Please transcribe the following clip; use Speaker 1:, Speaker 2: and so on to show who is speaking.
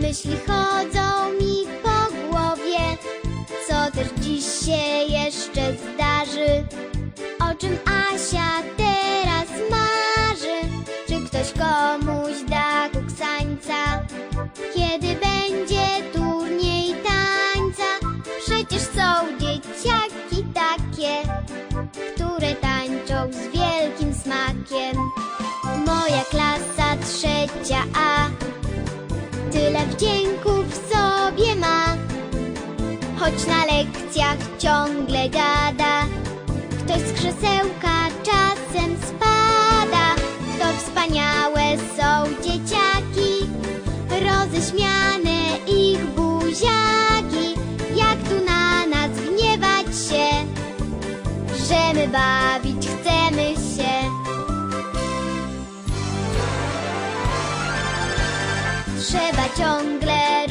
Speaker 1: Myśli chodzą mi po głowie, co też dziś się jeszcze zdarzy. O czym Asia teraz marzy? Czy ktoś komuś da kuksańca? Kiedy będzie turniej tańca? Przecież są dzieciaki takie, które tańczą z wielkim smakiem. Moja klasa trzecia A tyle wdzięku w sobie ma. Choć na lekcjach ciągle gada, ktoś z krzesełka czasem spada. To wspaniałe są dzieciaki, roześmiane ich buziaki. Jak tu na nas gniewać się, że my bawić Trzeba ciągle